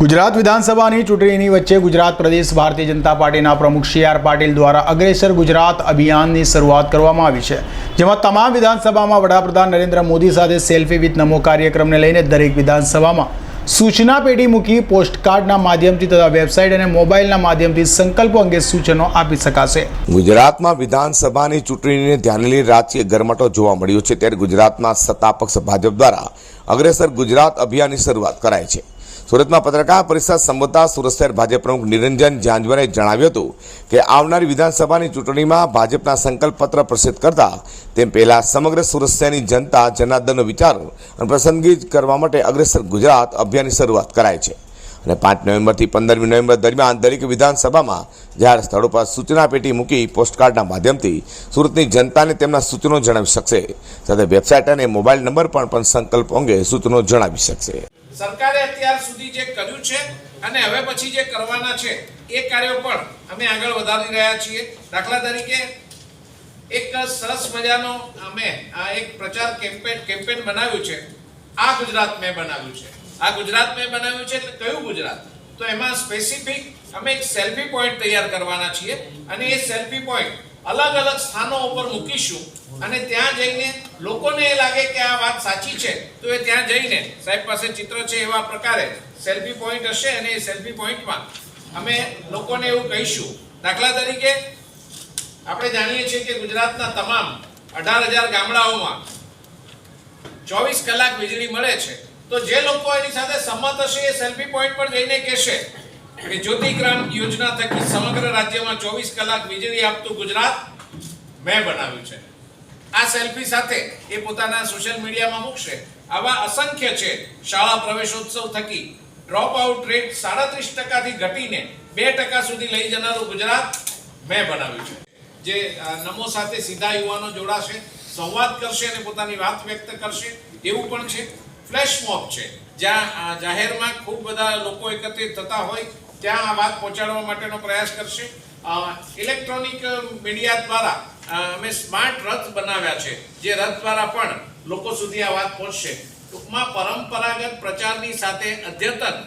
ગુજરાત વિધાનસભાની ચૂંટણીની વચ્ચે ગુજરાત પ્રદેશ ભારતીય જનતા પાર્ટીના પ્રમુખ સી આર પાટીલ દ્વારા અગ્રેસર ગુજરાત અભિયાનની શરૂઆત કરવામાં આવી છે, જેમાં તમામ વિધાનસભામાં વડાપ્રધાન નરેન્દ્ર મોદી સાથે સેલ્ફી વિથ નમો કાર્યક્રમને લઈને દરેક વિધાનસભામાં સૂચના પેઢી મૂકી પોસ્ટકાર્ડના માધ્યમથી તથા વેબસાઇટ અને મોબાઈલના માધ્યમથી સંકલ્પો અંગે સૂચનો આપી શકાશે. ગુજરાતમાં વિધાનસભાની ચૂંટણીને ધ્યાને લઈ રાજકીય ગરમટો જોવા મળ્યો છે, ત્યારે ગુજરાતમાં સત્તાપક્ષ ભાજપ દ્વારા અગ્રેસર ગુજરાત અભિયાનની શરૂઆત કરાય છે. સુરતમાં પત્રકાર પરિષદ સંબોધતા સુરત શહેર ભાજપ પ્રમુખ નિરંજન જાંજવારે જણાવ્યું હતું કે આવનારી વિધાનસભાની ચૂંટણીમાં ભાજપના સંકલ્પ પત્ર પ્રસિદ્ધ કરતા તેમ પહેલા સમગ્ર સુરત શહેરની જનતા જનાર્દનનો વિચાર અને પસંદગી કરવા માટે અગ્રેસર ગુજરાત અભિયાનની શરૂઆત કરાય છે. અને પાંચ નવેમ્બરથી પંદરમી નવેમ્બર દરમિયાન દરેક વિધાનસભામાં જાહેર સ્થળો પર સૂચના પેટી મૂકી પોસ્ટકાર્ડના માધ્યમથી સુરતની જનતાને તેમના સૂચનો જણાવી શકશે. સાથે વેબસાઇટ અને મોબાઈલ નંબર પર પણ સંકલ્પ અંગે સૂચનો જણાવી શકશે. સરકારે અત્યાર સુધી જે કર્યું છે અને હવે પછી જે કરવાના છે, એ કાર્યો પણ અમે આગળ વધારી રહ્યા છીએ. દાખલા તરીકે, એક સરસ મજાનો અમે એક પ્રચાર કેમ્પેન કેમ્પેન બનાવ્યું છે. આ ગુજરાત મેં બનાવ્યું છે. આ ગુજરાત મેં બનાવ્યું છે એટલે કયું ગુજરાત? તો એમાં સ્પેસિફિક અમે એક સેલ્ફી પોઈન્ટ તૈયાર કરવાના છીએ અને એ સેલ્ફી પોઈન્ટ અલગ અલગ સ્થાનો ઉપર મૂકીશું અને ત્યાં જઈને લોકોને એ લાગે કે આ વાત સાચી છે, તો એ ત્યાં જઈને સાહેબ પાસે ચિત્ર છે એવા પ્રકારે સેલ્ફી પોઈન્ટ હશે અને એ સેલ્ફી પોઈન્ટમાં અમે લોકોને એવું કહીશું. દાખલા તરીકે આપણે જાણીએ છીએ કે ગુજરાતના તમામ અઢાર હજાર ગામડાઓમાં ચોવીસ કલાક વીજળી મળે છે. તો જે લોકો એની સાથે સંમત હશે એ સેલ્ફી પોઈન્ટ પર જઈને કહેશે કે જ્યોતિગ્રામ યોજના થકી સમગ્ર રાજ્યમાં ચોવીસ કલાક વીજળી આપતું ગુજરાત મેં બનાવ્યું છે. આ સેલ્ફી સાથે એ પોતાના સોશિયલ મીડિયામાં મૂકશે. આવા અસંખ્ય છે. શાળા પ્રવેશોત્સવ થકી ડ્રોપ આઉટ રેટ સાડત્રીસ ટકાથી ઘટીને બે ટકા સુધી લઈ જનારું ગુજરાત મેં બનાવ્યું છે. જે નમો સાથે સીધા યુવાનો જોડાશે, સંવાદ કરશે અને પોતાની વાત વ્યક્ત કરશે, એવું પણ છે. ફ્લેશ મોબ છે. જ્યાં જાહેરમાં ખૂબ બધા લોકો એકત્રિત થતા હોય, ત્યાં આ વાત પહોંચાડવા માટેનો પ્રયાસ કરશે. ઇલેક્ટ્રોનિક મીડિયા દ્વારા અમે સ્માર્ટ રથ બનાવ્યા છે. જે રથ દ્વારા પણ લોકો સુધી આ વાત પહોંચશે. ટૂંકમાં પરંપરાગત પ્રચારની સાથે અદ્યતન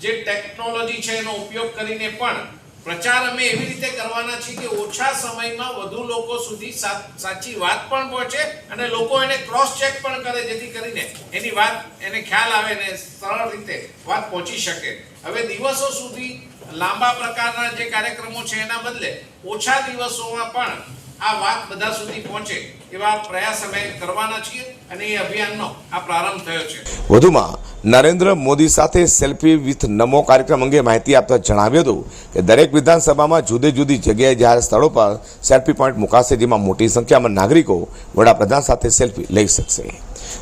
જે ટેકનોલોજી છે એનો ઉપયોગ કરીને પણ પ્રચાર અમે એવી રીતે કરવાના છીએ કે ઓછા સમયમાં વધુ લોકો સુધી સાચી વાત પણ પહોંચે અને લોકો એને ક્રોસ ચેક પણ કરે, જેથી કરીને એની વાત, એને ખ્યાલ આવે ને સરળ રીતે વાત પહોંચી શકે. હવે દિવસો સુધી લાંબા પ્રકારના જે કાર્યક્રમો છે એના બદલે ઓછા દિવસોમાં પણ આ વાત બધા સુધી પહોંચે એવા પ્રયાસ અમે કરવાના છીએ અને એ અભિયાનનો આ પ્રારંભ થયો છે. વધુમાં નરેન્દ્ર મોદી સાથે સેલ્ફી વિથ નમો કાર્યક્રમ અંગે માહિતી આપતા જણાવ્યું હતું કે દરેક વિધાનસભામાં જુદી જુદી જગ્યાએ જાહેર સ્થળો પર સેલ્ફી પોઈન્ટ મુકાશે, જેમાં મોટી સંખ્યામાં નાગરિકો વડાપ્રધાન સાથે સેલ્ફી લઈ શકશે.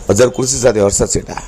અઝર કુર્સી સાથે હર્ષદ સેઠા